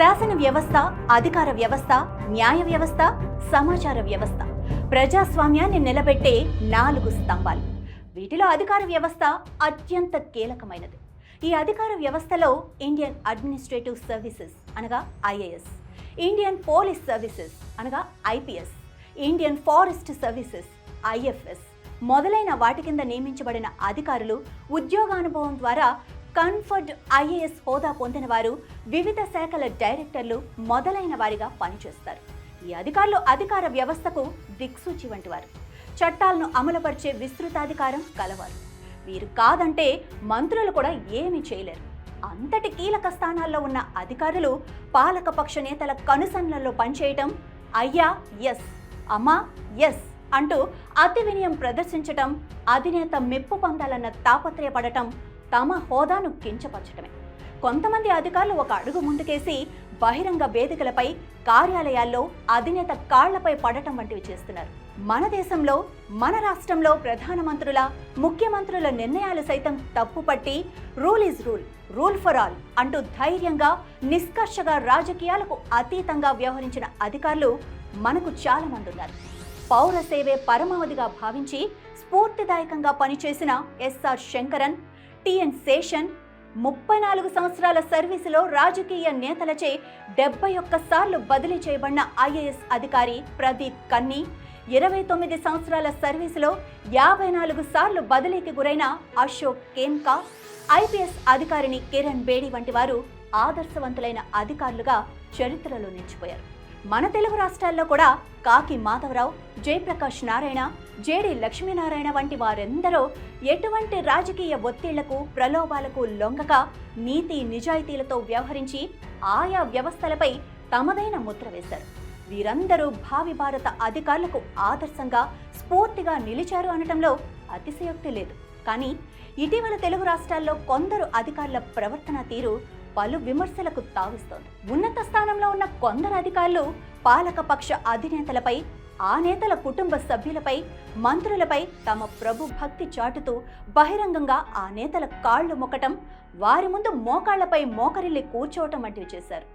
శాసన వ్యవస్థ అధికార వ్యవస్థ న్యాయ వ్యవస్థ సమాచార వ్యవస్థ. ప్రజాస్వామ్యాన్ని నిలబెట్టే నాలుగు స్తంభాలు. వీటిలో అధికార వ్యవస్థ అత్యంత కీలకమైనది. ఈ అధికార వ్యవస్థలో ఇండియన్ అడ్మినిస్ట్రేటివ్ సర్వీసెస్ అనగా ఐఏఎస్ ఇండియన్ పోలీస్ సర్వీసెస్ అనగా IPS Indian forest services IFS మొదలైన వాటి కింద నియమించబడిన అధికారులు ఉద్యోగానుభవం ద్వారా కన్ఫర్డ్ ఐఏఎస్ హోదా పొందిన వారు వివిధ శాఖల డైరెక్టర్లు మొదలైన వారిగా పనిచేస్తారు. ఈ అధికారులు అధికార వ్యవస్థకు దిక్సూచి వంటి వారు చట్టాలను అమలుపరిచే విస్తృతాధికారం కలవారు. వీరు కాదంటే మంత్రులు కూడా ఏమీ చేయలేరు. అంతటి కీలక స్థానాల్లో ఉన్న అధికారులు పాలకపక్ష నేతల కనుసన్నల్లో పనిచేయటం అయ్యా ఎస్ అమ్మా ఎస్ అంటూ అతి వినయం ప్రదర్శించటం అధినేత మెప్పు పొందాలన్న తాపత్రయపడటం తమ హోదాను కించపరచటమే. కొంతమంది అధికారులు ఒక అడుగు ముందుకేసి బహిరంగ వేదికలపై కార్యాలయాల్లో అధినేత కాళ్ళపై పడటం వంటివి చేస్తున్నారు. మన దేశంలో మన రాష్ట్రంలో ప్రధానమంత్రుల ముఖ్యమంత్రుల నిర్ణయాలు సైతం తప్పుపట్టి rule is rule rule for all అంటూ ధైర్యంగా నిష్కర్షగా రాజకీయాలకు అతీతంగా వ్యవహరించిన అధికారులు మనకు చాలామంది ఉన్నారు. పౌర సేవే పరమావధిగా భావించి స్ఫూర్తిదాయకంగా పనిచేసిన ఎస్ఆర్ శంకరన్ టిఎన్ శేషన్ ముప్పై నాలుగు సంవత్సరాల సర్వీసులో రాజకీయ నేతలచే డెబ్బై ఒక్క సార్లు బదిలీ చేయబడిన ఐఏఎస్ అధికారి ప్రదీప్ కన్నీ ఇరవై తొమ్మిది సంవత్సరాల సర్వీసులో యాభై నాలుగు సార్లు బదిలీకి గురైన అశోక్ కేమ్కా ఐపీఎస్ అధికారిని కిరణ్ బేడి వంటి వారు ఆదర్శవంతులైన అధికారులుగా చరిత్రలో నిలిచిపోయారు. మన తెలుగు రాష్ట్రాల్లో కూడా కాకి మాధవరావు జయప్రకాష్ నారాయణ జేడి లక్ష్మీనారాయణ వంటి వారెందరో ఎటువంటి రాజకీయ ఒత్తిళ్ళకు ప్రలోభాలకు లొంగక నీతి నిజాయితీలతో వ్యవహరించి ఆయా వ్యవస్థలపై తమదైన ముద్ర వేశారు. వీరందరూ భావి భారత అధికారులకు ఆదర్శంగా స్ఫూర్తిగా నిలిచారు అనటంలో అతిశయోక్తి లేదు. కానీ ఇటీవల తెలుగు రాష్ట్రాల్లో కొందరు అధికారుల ప్రవర్తన తీరు పలు విమర్శలకు తావిస్తోంది. ఉన్నత స్థానంలో ఉన్న కొందరు అధికారులు పాలకపక్ష అధినేతలపై ఆ నేతల కుటుంబ సభ్యులపై మంత్రులపై తమ ప్రభు భక్తి చాటుతూ బహిరంగంగా ఆ నేతల కాళ్ళు మొక్కటం వారి ముందు మోకాళ్ళపై మోకరిల్లి కూర్చోవటం వంటివి చేశారు.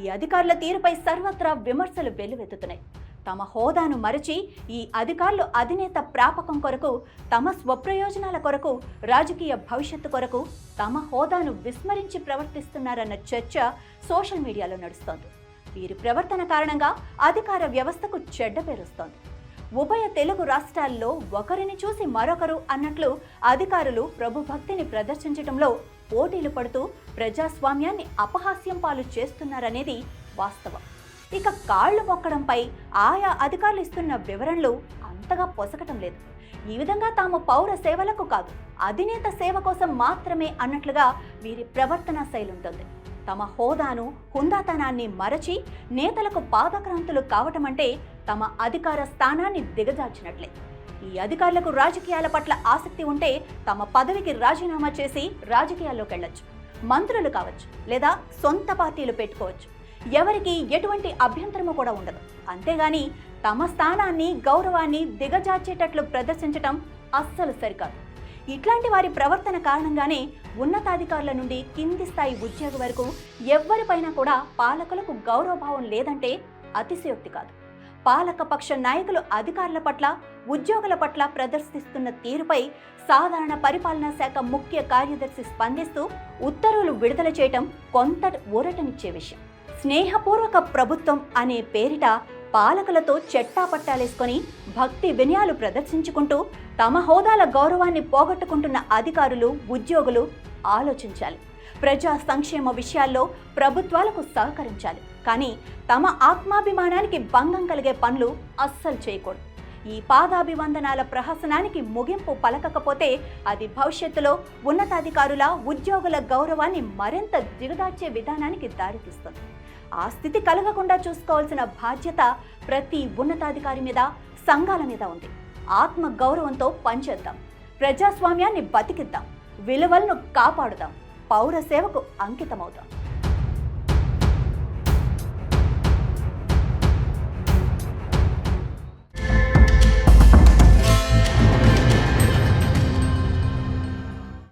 ఈ అధికారుల తీరుపై సర్వత్రా విమర్శలు వెల్లువెత్తుతున్నాయి. తమ హోదాను మరచి ఈ అధికారులు అధినేత ప్రాపకం కొరకు తమ స్వప్రయోజనాల కొరకు రాజకీయ భవిష్యత్తు కొరకు తమ హోదాను విస్మరించి ప్రవర్తిస్తున్నారన్న చర్చ సోషల్ మీడియాలో నడుస్తోంది. వీరి ప్రవర్తన కారణంగా అధికార వ్యవస్థకు చెడ్డ పేరుస్తోంది. ఉభయ తెలుగు రాష్ట్రాల్లో ఒకరిని చూసి మరొకరు అన్నట్లు అధికారులు ప్రభుభక్తిని ప్రదర్శించడంలో పోటీలు పడుతూ ప్రజాస్వామ్యాన్ని అపహాస్యం పాలు చేస్తున్నారనేది వాస్తవం. ఇక కాళ్ళు మొక్కడంపై ఆయా అధికారులు ఇస్తున్న వివరణలు అంతగా పొసగటం లేదు. ఈ విధంగా తాము పౌర సేవలకు కాదు అధినేత సేవ కోసం మాత్రమే అన్నట్లుగా వీరి ప్రవర్తన శైలి ఉంటుంది. తమ హోదాను హుందాతనాన్ని మరచి నేతలకు పాదక్రాంతులు కావటం అంటే తమ అధికార స్థానాన్ని దిగజార్చినట్లే. ఈ అధికారులకు రాజకీయాల పట్ల ఆసక్తి ఉంటే తమ పదవికి రాజీనామా చేసి రాజకీయాల్లోకి వెళ్ళొచ్చు. మంత్రులు కావచ్చు లేదా సొంత పార్టీలు పెట్టుకోవచ్చు. ఎవరికి ఎటువంటి అభ్యంతరము కూడా ఉండదు. అంతేగాని తమ స్థానాన్ని గౌరవాన్ని దిగజార్చేటట్లు ప్రదర్శించటం అస్సలు సరికాదు. ఇట్లాంటి వారి ప్రవర్తన కారణంగానే ఉన్నతాధికారుల నుండి కింది స్థాయి ఉద్యోగి వరకు ఎవ్వరిపైనా కూడా పాలకులకు గౌరవభావం లేదంటే అతిశయోక్తి కాదు. పాలకపక్ష నాయకులు అధికారుల పట్ల ఉద్యోగుల పట్ల ప్రదర్శిస్తున్న తీరుపై సాధారణ పరిపాలనా శాఖ ముఖ్య కార్యదర్శి స్పందిస్తూ ఉత్తర్వులు విడుదల చేయటం కొంత ఊరటనిచ్చే విషయం. స్నేహపూర్వక ప్రభుత్వం అనే పేరిట పాలకులతో చెట్టా పట్టాలేసుకొని భక్తి వినయాలు ప్రదర్శించుకుంటూ తమ హోదాల గౌరవాన్ని పోగొట్టుకుంటున్న అధికారులు ఉద్యోగులు ఆలోచించాలి. ప్రజా సంక్షేమ విషయాల్లో ప్రభుత్వాలకు సహకరించాలి. కానీ తమ ఆత్మాభిమానానికి భంగం కలిగే పనులు అస్సలు చేయకూడదు. ఈ పాదాభివందనాల ప్రహసనానికి ముగింపు పలకకపోతే అది భవిష్యత్తులో ఉన్నతాధికారుల ఉద్యోగుల గౌరవాన్ని మరింత దిగదార్చే విధానానికి దారితీస్తుంది. ఆ స్థితి కలగకుండా చూసుకోవాల్సిన బాధ్యత ప్రతి ఉన్నతాధికారి మీద సంఘాల మీద ఉంది. ఆత్మ గౌరవంతో పనిచేద్దాం. ప్రజాస్వామ్యాన్ని బతికిద్దాం. విలువలను కాపాడుదాం. పౌర సేవకు అంకితమవుతాం